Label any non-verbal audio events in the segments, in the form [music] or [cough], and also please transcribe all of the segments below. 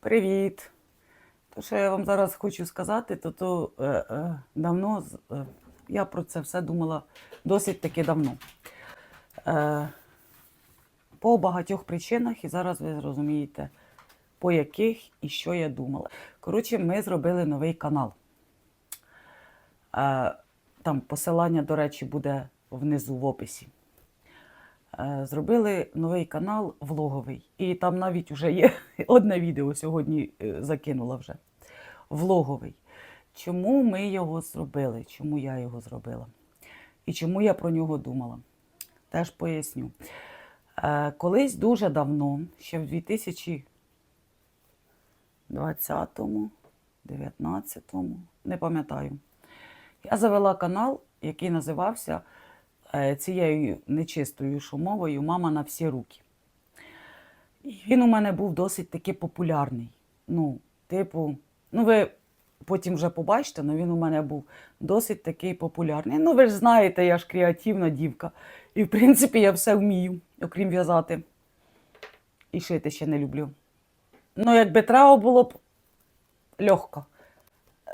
Привіт! То, що я вам зараз хочу сказати, то, то е, е, давно е, я про це все думала досить таки давно. Е, по багатьох причинах, і зараз ви зрозумієте, по яких і що я думала. Коротше, ми зробили новий канал. Е, там посилання, до речі, буде внизу в описі. Е, Зробили новий канал влоговий. І там навіть вже є [laughs] одне відео сьогодні е, закинула вже. Влоговий. Чому ми його зробили? Чому я його зробила? І чому я про нього думала? Теж поясню. Е, Колись дуже давно, ще в 2020-му, 19-му, не пам'ятаю, я завела канал, який називався цією нечистою шумовою Мама на всі руки. І він у мене був досить таки популярний. Ну, типу, ну ви потім вже побачите, але він у мене був досить такий популярний. Ну, ви ж знаєте, я ж креативна дівка. І, в принципі, я все вмію, окрім в'язати. І шити ще не люблю. Ну, якби треба було б легко.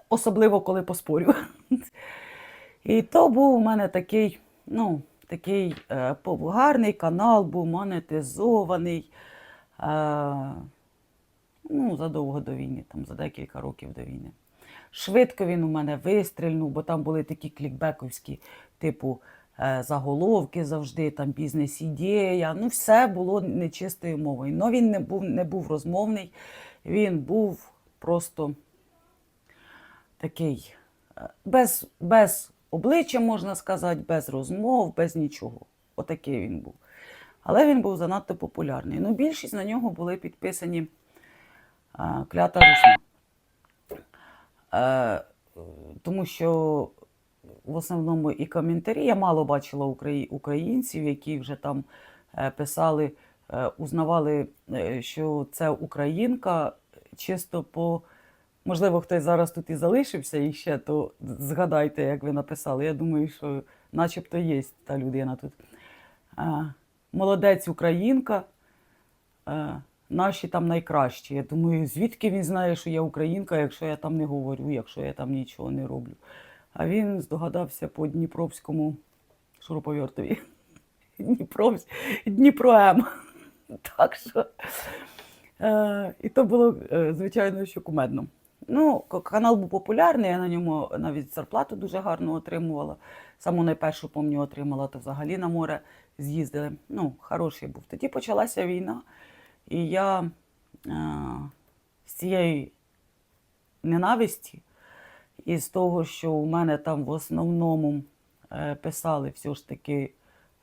Особливо, коли поспорю. [laughs] І то був у мене такий, ну, такий е, гарний канал, був монетизований. Е, ну, задовго до війни, там, за декілька років до війни. Швидко він у мене вистрільнув, бо там були такі клікбековські, типу, е, заголовки завжди, там бізнес-ідея. Ну, все було нечистою мовою. Но він не був, не був розмовний, він був просто такий е, без, без обличчя, можна сказати, без розмов, без нічого. Отакий він був. Але він був занадто популярний. Ну, більшість на нього були підписані е, клята русня. Е, тому що в основному і коментарі я мало бачила украї- українців, які вже там е, писали, е, узнавали, е, що це українка, чисто по. Можливо, хтось зараз тут і залишився і ще, то згадайте, як ви написали. Я думаю, що начебто є та людина тут. Молодець українка, наші там найкращі. Я думаю, звідки він знає, що я українка, якщо я там не говорю, якщо я там нічого не роблю. А він здогадався по Дніпровському шуруповертові. [laughs] Дніпровсь... Дніпро М. [laughs] Так що. Е, і то було, е, звичайно, що кумедно. Ну, канал був популярний, я на ньому навіть зарплату дуже гарно отримувала. Саму найпершу, пам'ятаю, отримала, то взагалі на море з'їздили. Ну, хороший був. Тоді почалася війна, і я е, з цієї ненависті, і з того, що у мене там в основному е, писали все ж таки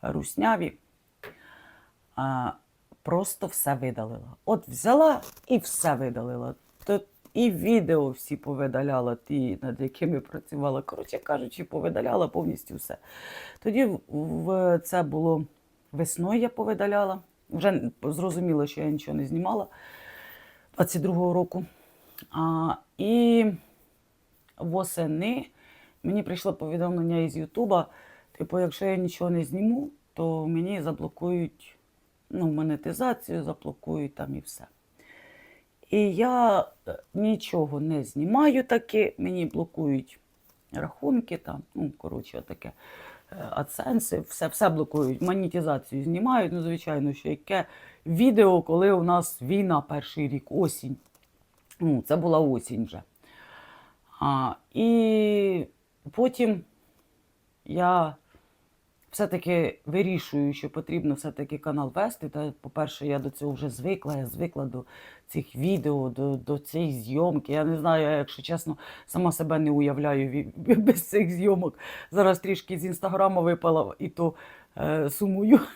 русняві, а, просто все видалила. От взяла і все видалила. І відео всі повидаляла, ті, над якими працювала. Коротше кажучи, повидаляла повністю все. Тоді в, це було весною я повидаляла. Вже зрозуміло, що я нічого не знімала 22-го року. А, і восени мені прийшло повідомлення із Ютуба. Типу, якщо я нічого не зніму, то мені заблокують ну, монетизацію, заблокують там і все. І я е, нічого не знімаю таки, мені блокують рахунки, там, ну, коротше, таке. Адценси, все, все блокують, монетизацію знімають. Ну, звичайно, що яке відео, коли у нас війна перший рік, осінь. Ну, це була осінь вже. А, і потім я все-таки вирішую, що потрібно все-таки канал вести. Та, по-перше, я до цього вже звикла, я звикла до цих відео, до, до цієї зйомки. Я не знаю, якщо чесно, сама себе не уявляю без цих зйомок. Зараз трішки з інстаграма випала і то е, сумую. [laughs]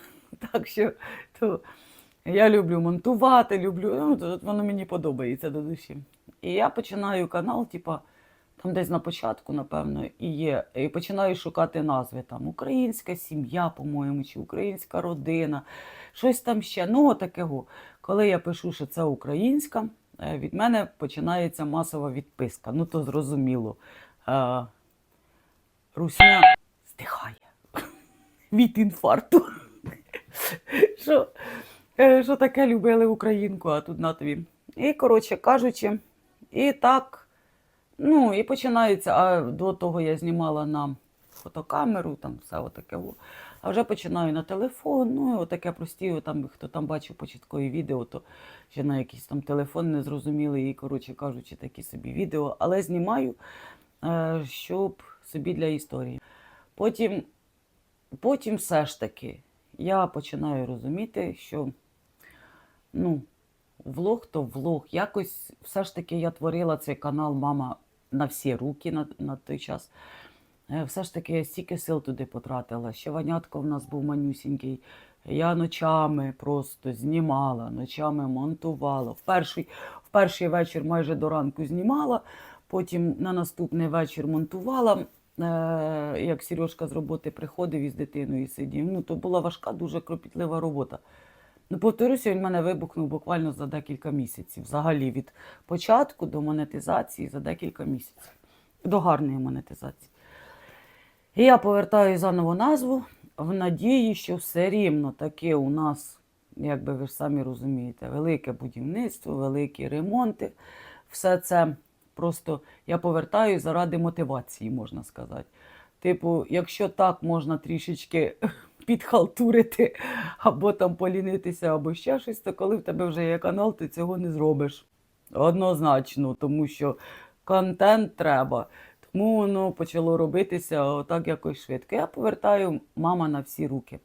Так що то я люблю монтувати, люблю, ну, воно мені подобається до душі. І я починаю канал, типа, там десь на початку, напевно, і є. І починаю шукати назви там Українська сім'я, по-моєму, чи Українська родина, щось там ще. Ну, отакого. Коли я пишу, що це українська, е, від мене починається масова відписка. Ну, то зрозуміло. Е, Русня здихає [laughs] від інфаркту. [laughs] Що, е, що таке любили українку, а тут на тобі І, коротше кажучи, і так, ну, і починається, а до того я знімала на фотокамеру, там все отаке. А вже починаю на телефон, ну, і отаке прості, там, хто там бачив початкові відео, то ще на якийсь там телефон не зрозуміли, і, коротше кажучи, такі собі відео, але знімаю, е, щоб собі для історії. Потім, потім все ж таки я починаю розуміти, що ну, влог то влог. Якось все ж таки я творила цей канал Мама на всі руки на, на той час. Е, Все ж таки я стільки сил туди потратила. Ще Ванятко в нас був манюсінький. Я ночами просто знімала, ночами монтувала. В перший, в перший вечір майже до ранку знімала, потім на наступний вечір монтувала. Е, як Сережка з роботи приходив із дитиною сидів. Ну, то була важка, дуже кропітлива робота. Ну, повторюся, він в мене вибухнув буквально за декілька місяців. Взагалі від початку до монетизації за декілька місяців. До гарної монетизації. І я повертаю заново назву в надії, що все рівно таки у нас, як би ви ж самі розумієте, велике будівництво, великі ремонти. Все це просто я повертаю заради мотивації, можна сказати. Типу, якщо так можна трішечки підхалтурити, або там полінитися, або ще щось, то коли в тебе вже є канал, ти цього не зробиш. Однозначно, тому що контент треба. Тому воно почало робитися отак якось швидко. Я повертаю мама на всі руки.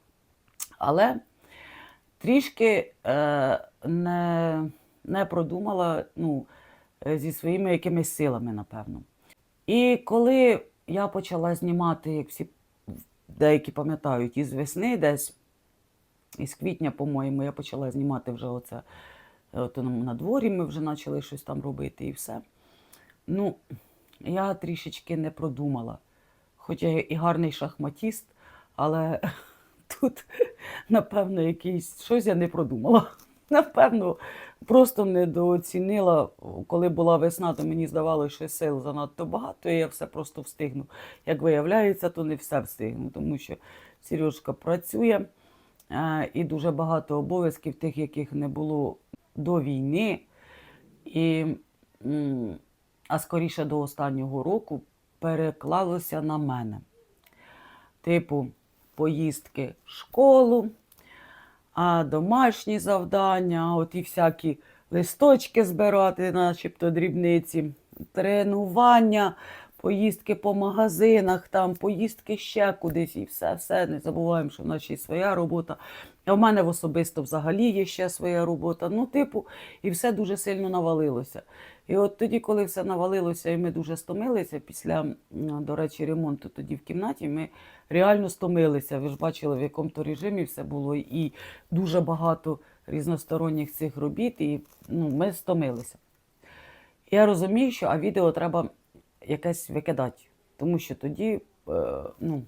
Але трішки е, не, не продумала ну, е, зі своїми якимись силами, напевно. І коли я почала знімати, як всі деякі пам'ятають, із весни десь, із квітня, по-моєму, я почала знімати вже оце. От на дворі ми вже почали щось там робити і все. Ну, я трішечки не продумала. Хоча я і гарний шахматіст, але [laughs] тут, напевно, якийсь щось я не продумала. Напевно, просто недооцінила. Коли була весна, то мені здавалося, що сил занадто багато, і я все просто встигну. Як виявляється, то не все встигну, тому що Сережка працює і дуже багато обов'язків, тих, яких не було до війни. І, а скоріше до останнього року переклалося на мене. Типу, поїздки в школу, а домашні завдання, от і всякі листочки збирати, начебто дрібниці, тренування, поїздки по магазинах, там, поїздки ще кудись і все, все. Не забуваємо, що в нас ще й своя робота. А в мене в особисто взагалі є ще своя робота. Ну, типу, і все дуже сильно навалилося. І от тоді, коли все навалилося, і ми дуже стомилися після, до речі, ремонту тоді в кімнаті, ми реально стомилися. Ви ж бачили, в якому то режимі все було, і дуже багато різносторонніх цих робіт, і ну, ми стомилися. Я розумію, що а відео треба якесь викидати, тому що тоді, е, ну,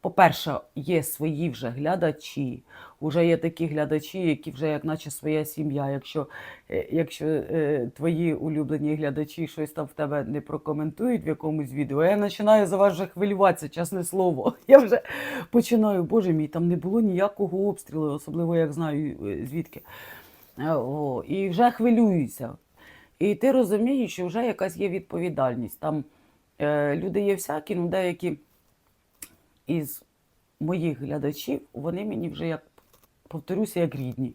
по-перше, є свої вже глядачі, вже є такі глядачі, які вже як наче своя сім'я. Якщо, е, якщо е, твої улюблені глядачі щось там в тебе не прокоментують в якомусь відео, я починаю за вас вже хвилюватися, чесне слово. [laughs] Я вже починаю, боже мій, там не було ніякого обстрілу, особливо як знаю звідки. О, і вже хвилююся. І ти розумієш, що вже якась є відповідальність. Там е, люди є всякі, ну деякі із моїх глядачів, вони мені вже як повторюся, як рідні.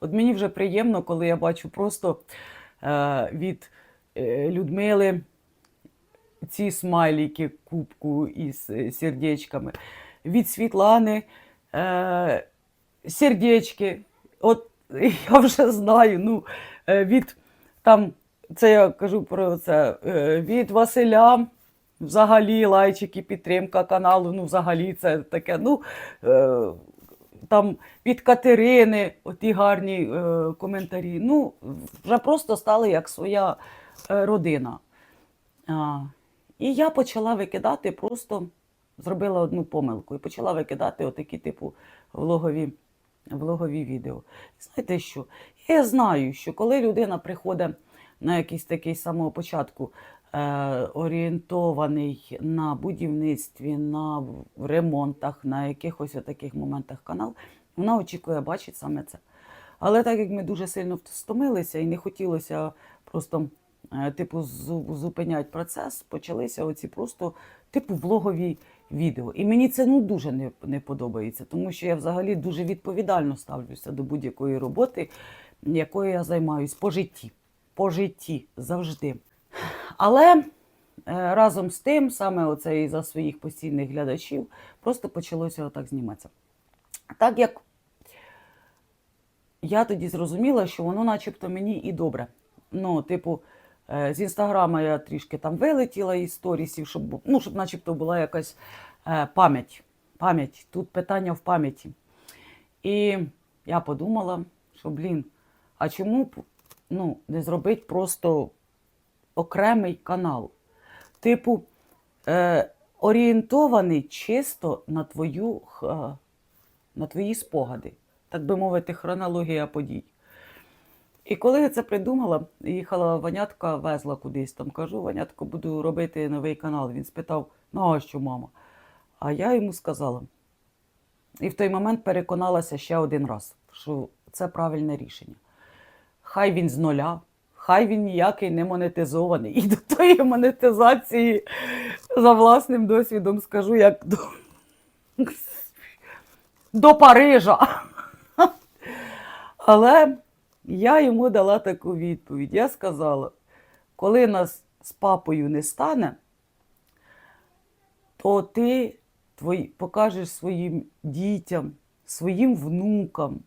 От мені вже приємно, коли я бачу просто е, від е, Людмили ці смайлики, кубку із е, сердечками, від Світлани е, сердечки. От [laughs] я вже знаю, ну, е, від там, це я кажу про це, е, від Василя. Взагалі лайчики, підтримка каналу, ну взагалі це таке. Ну, е, там від Катерини, оті гарні е, коментарі. Ну, вже просто стали як своя родина. І я почала викидати, просто зробила одну помилку і почала викидати отакі, типу, влогові, влогові відео. Знаєте що? Я знаю, що коли людина приходить на якийсь такий самого початку е, орієнтований на будівництві, на ремонтах, на якихось таких моментах канал, вона очікує бачити саме це. Але так як ми дуже сильно стомилися і не хотілося просто е, типу зу- зупиняти процес, почалися оці просто типу влогові відео. І мені це ну дуже не, не подобається, тому що я взагалі дуже відповідально ставлюся до будь-якої роботи, якою я займаюсь по житті. По житті завжди. Але е, разом з тим, саме оце і за своїх постійних глядачів, просто почалося отак зніматися. Так як я тоді зрозуміла, що воно начебто мені і добре. Ну, типу, е, з інстаграма я трішки там вилетіла із сторісів, щоб, ну, щоб начебто була якась е, пам'ять. Пам'ять. Тут питання в пам'яті. І я подумала, що, блін, а чому ну, не зробити просто окремий канал? Типу, е, орієнтований чисто на твою х- на твої спогади, так би мовити, хронологія подій. І коли я це придумала, їхала Ванятка, везла кудись там, кажу, Ванятко, буду робити новий канал. Він спитав, ну а що, мама? А я йому сказала. І в той момент переконалася ще один раз, що це правильне рішення. Хай він з нуля, хай він ніякий не монетизований. І до тої монетизації за власним досвідом скажу, як до, до Парижа. Але я йому дала таку відповідь. Я сказала, коли нас з папою не стане, то ти твої, покажеш своїм дітям, своїм внукам,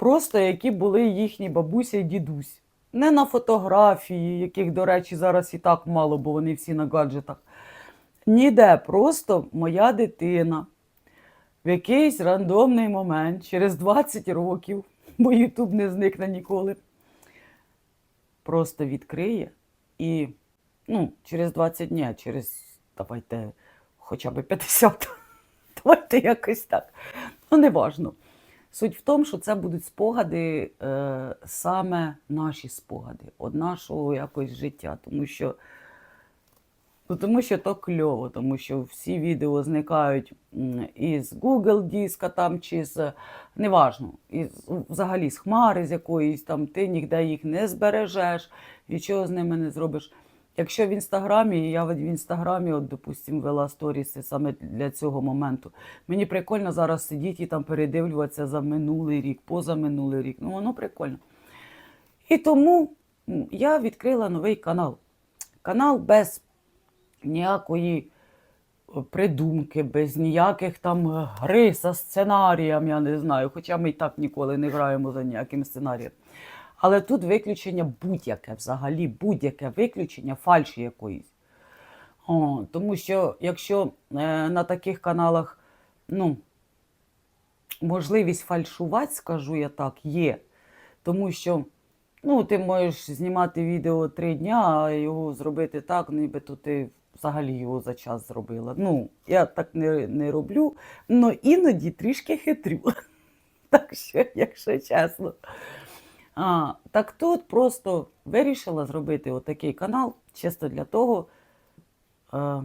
просто які були їхні бабуся і дідусь. Не на фотографії, яких, до речі, зараз і так мало, бо вони всі на гаджетах. Ніде, просто моя дитина в якийсь рандомний момент, через 20 років, бо Ютуб не зникне ніколи, просто відкриє і ну, через 20 днів, через давайте хоча б 50. [laughs] Давайте якось так. Ну, не важно. Суть в тому, що це будуть спогади, е, саме наші спогади, від нашого якось життя. Тому що, ну, тому що то кльово, тому що всі відео зникають із Google диска там, чи з неважно, із, взагалі з хмари з якоїсь там, ти ніде їх не збережеш, нічого з ними не зробиш. Якщо в інстаграмі, я в інстаграмі, от, допустим, вела сторіси саме для цього моменту. Мені прикольно зараз сидіти і там передивлюватися за минулий рік, позаминулий рік. Ну, воно прикольно. І тому я відкрила новий канал. Канал без ніякої е, придумки, без ніяких там е, гри за сценарієм, я не знаю. Хоча ми і так ніколи не граємо за ніяким сценарієм. Але тут виключення будь-яке, взагалі будь-яке виключення фальші якоїсь. О, тому що якщо е, на таких каналах ну, можливість фальшувати, скажу я так, є. Тому що ну, ти можеш знімати відео три дня, а його зробити так, нібито ти взагалі його за час зробила. Ну, я так не, не роблю, але іноді трішки хитрю. [laughs] Так що, якщо чесно. А, так тут просто вирішила зробити отакий канал, чисто для того. Е,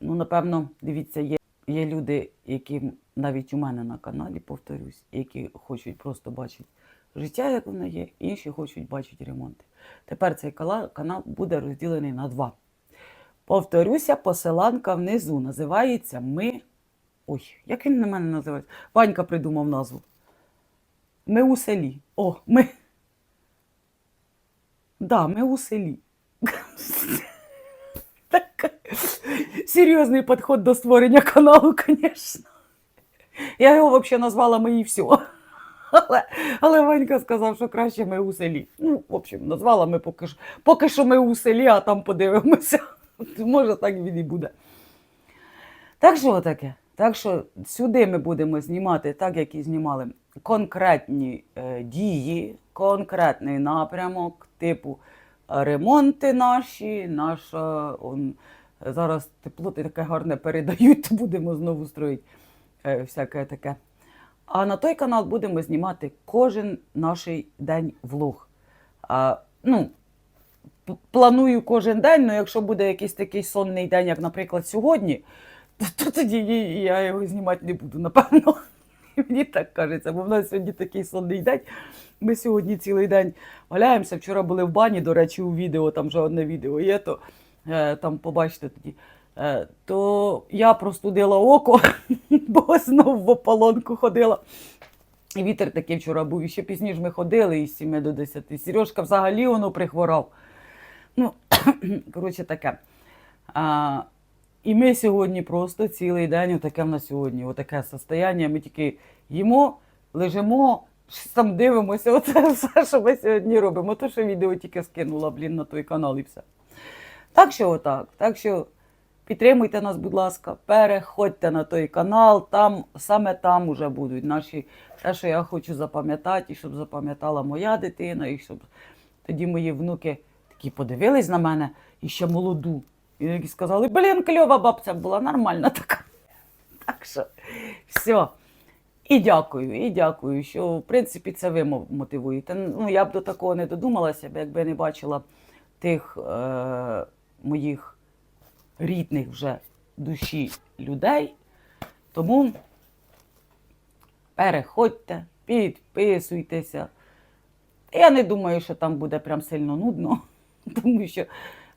ну, напевно, дивіться, є, є люди, які навіть у мене на каналі, повторюсь, які хочуть просто бачити життя, як воно є, інші хочуть бачити ремонти. Тепер цей канал буде розділений на два. Повторюся, посиланка внизу називається Ми. Ой, як він на мене називається? Ванька придумав назву. Ми у селі. О, ми. Да, ми у селі. Так, серйозний підход до створення каналу, звісно. Я його взагалі назвала «Ми і все. Але, але Ванька сказав, що краще ми у селі. Ну, в общем, назвала ми поки що, поки що ми у селі, а там подивимося. Може, так він і буде. Так що таке? Так що сюди ми будемо знімати, так як і знімали, конкретні е, дії, конкретний напрямок, типу ремонти наші, наша он, зараз тепло таке гарне передають, то [laughs] будемо знову строїти е, всяке таке. А на той канал будемо знімати кожен наш день влог. А, ну, планую кожен день, але якщо буде якийсь такий сонний день, як, наприклад, сьогодні, то, я його знімати не буду, напевно. [laughs] Мені так кажеться, бо в нас сьогодні такий сонний день. Ми сьогодні цілий день валяємося. Вчора були в бані, до речі, у відео, там вже одне відео є, то е, там побачите тоді. Е, то я простудила око, [laughs] бо знов в ополонку ходила. І вітер такий вчора був. І ще пізніше ми ходили із 7 до 10. Сережка взагалі воно прихворав. Ну, [clears throat] коротше, таке. І ми сьогодні просто цілий день, отаке в нас сьогодні, отаке состояння. Ми тільки їмо, лежимо, там дивимося. Оце все, що ми сьогодні робимо. То, що відео тільки скинула, блін, на той канал і все. Так що отак. Так що підтримуйте нас, будь ласка, переходьте на той канал, там саме там уже будуть наші те, що я хочу запам'ятати, і щоб запам'ятала моя дитина, і щоб тоді мої внуки такі подивились на мене і ще молоду. І які сказали, блін, кльова бабця була нормальна така. Так що все. І дякую, і дякую, що в принципі це ви мотивуєте. Ну, я б до такого не додумалася, якби не бачила тих е- моїх рідних вже душі людей. Тому переходьте, підписуйтеся. Я не думаю, що там буде прям сильно нудно, [laughs] тому що,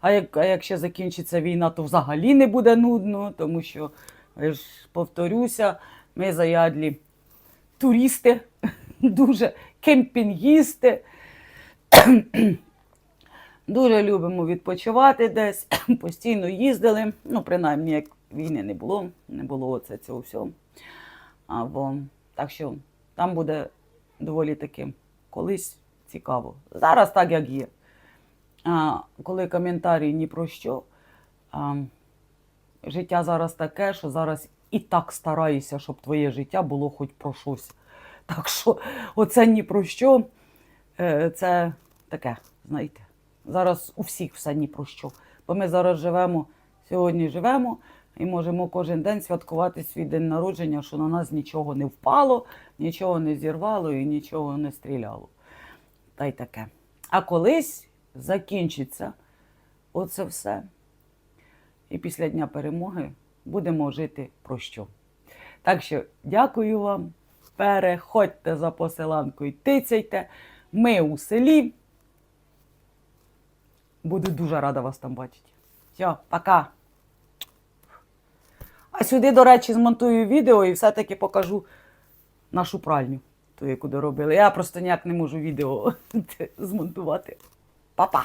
а, як, а якщо закінчиться війна, то взагалі не буде нудно, тому що, я ж повторюся, ми заядлі туристи, [laughs] дуже кемпінгісти. [clears throat] Дуже любимо відпочивати десь, [clears throat] постійно їздили. Ну, принаймні, як війни не було, не було оце цього всього. Або, так що там буде доволі таки колись цікаво. Зараз так, як є. А, коли коментарі ні про що, а, життя зараз таке, що зараз і так стараюся, щоб твоє життя було хоч про щось. Так що оце ні про що, е, це таке, знаєте. Зараз у всіх все ні про що. Бо ми зараз живемо, сьогодні живемо і можемо кожен день святкувати свій день народження, що на нас нічого не впало, нічого не зірвало і нічого не стріляло. Та й таке. А колись закінчиться оце все. І після Дня перемоги будемо жити про що. Так що дякую вам. Переходьте за посиланкою, тицяйте. Ми у селі. Буду дуже рада вас там бачити. Все, пока. А сюди, до речі, змонтую відео і все-таки покажу нашу пральню, ту, яку доробили. Я просто ніяк не можу відео [laughs] змонтувати. Па-па!